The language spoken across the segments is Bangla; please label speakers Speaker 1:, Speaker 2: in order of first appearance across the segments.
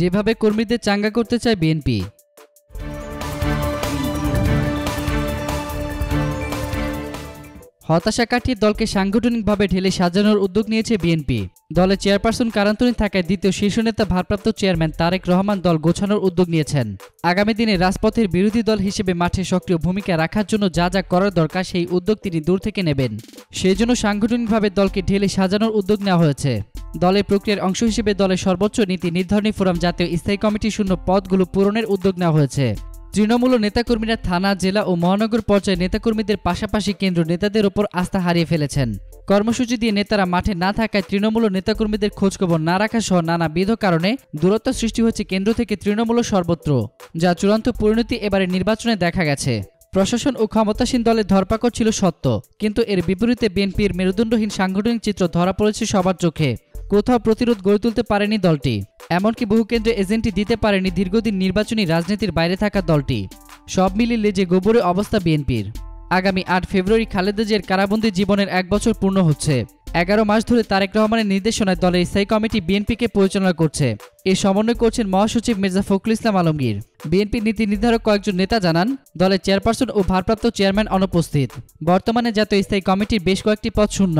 Speaker 1: যেভাবে কর্মীদের চাঙ্গা করতে চায় বিএনপি। হতাশা কাটিয়ে দলকে সাংগঠনিকভাবে ঢেলে সাজানোর উদ্যোগ নিয়েছে বিএনপি। দলের চেয়ারপারসন কারান্তনী থাকায় দ্বিতীয় শীর্ষ নেতা ভারপ্রাপ্ত চেয়ারম্যান তারেক রহমান দল গোছানোর উদ্যোগ নিয়েছেন। আগামী দিনে রাজপথের বিরোধী দল হিসেবে মাঠে সক্রিয় ভূমিকা রাখার জন্য যা যা করার দরকার সেই উদ্যোগ তিনি দূর থেকে নেবেন। সেই জন্য সাংগঠনিকভাবে দলকে ঢেলে সাজানোর উদ্যোগ নেওয়া হয়েছে। দলের প্রক্রিয়ার অংশ হিসেবে দলের সর্বোচ্চ নীতি নির্ধারণী ফোরাম জাতীয় স্থায়ী কমিটি শূন্য পদগুলো পূরণের উদ্যোগ নেওয়া হয়েছে। তৃণমূল নেতাকর্মীরা থানা, জেলা ও মহানগর পর্যায়ে নেতাকর্মীদের পাশাপাশি কেন্দ্র নেতাদের ওপর আস্থা হারিয়ে ফেলেছেন। কর্মসূচি দিয়ে নেতারা মাঠে না থাকায় তৃণমূল নেতাকর্মীদের খোঁজখবর না রাখা সহ নানাবিধ কারণে দূরত্ব সৃষ্টি হয়েছে কেন্দ্র থেকে তৃণমূল সর্বত্র, যা চূড়ান্ত পরিণতি এবারে নির্বাচনে দেখা গেছে। প্রশাসন ও ক্ষমতাসীন দলের ধরপাকড় ছিল সত্য, কিন্তু এর বিপরীতে বিএনপির মেরুদণ্ডহীন সাংগঠনিক চিত্র ধরা পড়েছে সবার চোখে। কোথাও প্রতিরোধ গড়ে তুলতে পারেনি দলটি, এমনকি বহু কেন্দ্রে এজেন্টই দিতে পারেনি দীর্ঘদিন নির্বাচনী রাজনীতির বাইরে থাকা দলটি। সব মিলিয়ে যে গোবরে অবস্থা বিএনপির। আগামী আট ফেব্রুয়ারি খালেদা জিয়ার কারাবন্দী জীবনের এক বছর পূর্ণ হচ্ছে। এগারো মাস ধরে তারেক রহমানের নির্দেশনায় দলের স্থায়ী কমিটি বিএনপিকে পরিচালনা করছে। এর সমন্বয় করছেন মহাসচিব মির্জা ফখরুল ইসলাম আলমগীর। বিএনপি নীতি নির্ধারক কয়েকজন নেতা জানান, দলের চেয়ারপারসন ও ভারপ্রাপ্ত চেয়ারম্যান অনুপস্থিত। বর্তমানে জাতীয় স্থায়ী কমিটির বেশ কয়েকটি পদ শূন্য।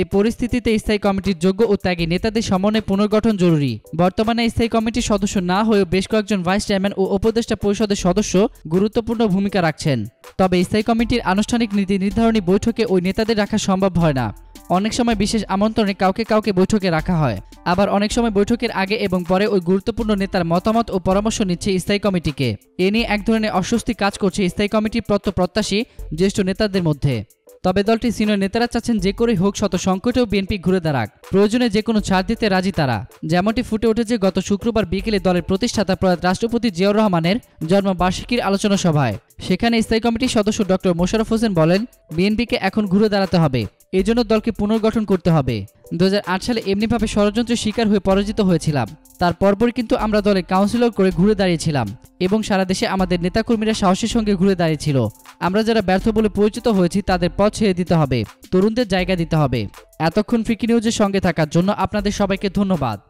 Speaker 1: এই পরিস্থিতিতে স্থায়ী কমিটির যোগ্য ও ত্যাগী নেতাদের সমন্বয় পুনর্গঠন জরুরি। বর্তমানে স্থায়ী কমিটির সদস্য না হয়েও বেশ কয়েকজন ভাইস চেয়ারম্যান ও উপদেষ্টা পরিষদের সদস্য গুরুত্বপূর্ণ ভূমিকা রাখছেন। তবে স্থায়ী কমিটির আনুষ্ঠানিক নীতি নির্ধারণী বৈঠকে ওই নেতাদের রাখা সম্ভব হয় না। অনেক সময় বিশেষ আমন্ত্রণে কাউকে কাউকে বৈঠকে রাখা হয়। আবার অনেক সময় বৈঠকের আগে এবং পরে ওই গুরুত্বপূর্ণ নেতার মতামত ও পরামর্শ নিচ্ছে স্থায়ী কমিটিকে। এ নিয়ে এক ধরনের অস্বস্তি কাজ করছে স্থায়ী কমিটির প্রত্যপ্রত্যাশী জ্যেষ্ঠ নেতাদের মধ্যে। তবে দলটি সিনিয়র নেতারা চাচ্ছেন যে করেই হোক শত সংকটেও বিএনপি ঘুরে দাঁড়াক। প্রয়োজনে যে কোনো ছাড় দিতে রাজি তারা। যেমনটি ফুটে উঠেছে গত শুক্রবার বিকেলে দলের প্রতিষ্ঠাতা প্রয়াত রাষ্ট্রপতি জিয়াউর রহমানের জন্মবার্ষিকীর আলোচনা সভায়। সেখানে স্থায়ী কমিটির সদস্য ডক্টর মোশারফ হোসেন বলেন, বিএনপিকে এখন ঘুরে দাঁড়াতে হবে। এজন্য দলকে পুনর্গঠন করতে হবে। দু হাজার আট সালে এমনিভাবে ষড়যন্ত্রের শিকার হয়ে পরাজিত হয়েছিলাম। তার পরপরই কিন্তু আমরা দলে কাউন্সিলর করে ঘুরে দাঁড়িয়েছিলাম এবং সারা দেশে আমাদের নেতাকর্মীরা সাহসের সঙ্গে ঘুরে দাঁড়িয়েছিল। আমরা যারা ব্যর্থ বলে পরিচিত হয়েছি, তাদের পথ ছেড়ে দিতে হবে, তরুণদের জায়গা দিতে হবে। এতক্ষণ ফ্রিকি নিউজের সঙ্গে থাকার জন্য আপনাদের সবাইকে ধন্যবাদ।